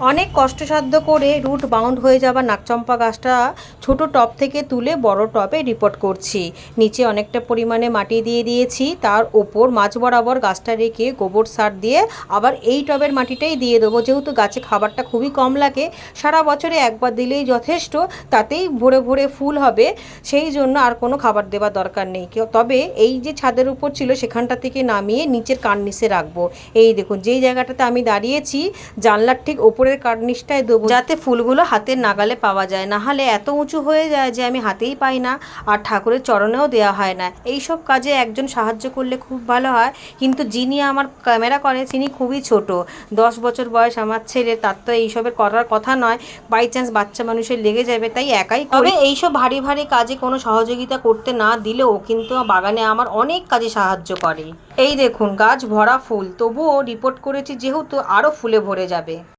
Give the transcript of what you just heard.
অনেক কষ্টসাধ্য করে রুট বাউন্ড হয়ে যাওয়া নাকচম্পা গাছটা ছোট টব থেকে তুলে বড় টবে রিপোর্ট করছি। নিচে অনেকটা পরিমাণে মাটি দিয়ে দিয়েছি, তার ওপর মাছ বরাবর গাছটা রেখে গোবর সার দিয়ে আবার এই টবের মাটিটাই দিয়ে দেবো। যেহেতু গাছে খাবারটা খুবই কম লাগে, সারা বছরে একবার দিলেই যথেষ্ট, তাতেই ভরে ভরে ফুল হবে, সেই জন্য আর কোনো খাবার দেওয়ার দরকার নেই। তবে এই যে ছাদের উপর ছিল সেখানটা থেকে নামিয়ে নিচের কার্নিসে রাখব। এই দেখুন, যেই জায়গাটাতে আমি দাঁড়িয়েছি, জানলার ঠিক ওপরের কার্নিসটায় দেবো। যাতে ফুলগুলো হাতের নাগালে পাওয়া যায়। না হলে এত উঁচু হয়ে যায় যে আমি হাতেই পাই না। আর ঠাকুরের চরণেও দেওয়া হয় না। এই সব কাজে একজন সাহায্য করলে খুব ভালো হয়। কিন্তু যিনি আমার ক্যামেরা করে তিনি খুবই ছোট। দশ বছর বয়স আমার ছেলে তার তো এইসবের করার কথা নয়। বাই চান্স বাচ্চা মানুষের লেগে যাবে তাই একাই তবে এইসব ভারী ভারী কাজে কোনো সহযোগিতা করতে না দিলেও কিন্তু বাগানে আমার অনেক কাজে সাহায্য করে। এই দেখুন গাছ ভরা ফুল। তবুও রিপোর্ট করেছি যেহেতু আরও ফুলে ভরে যাবে।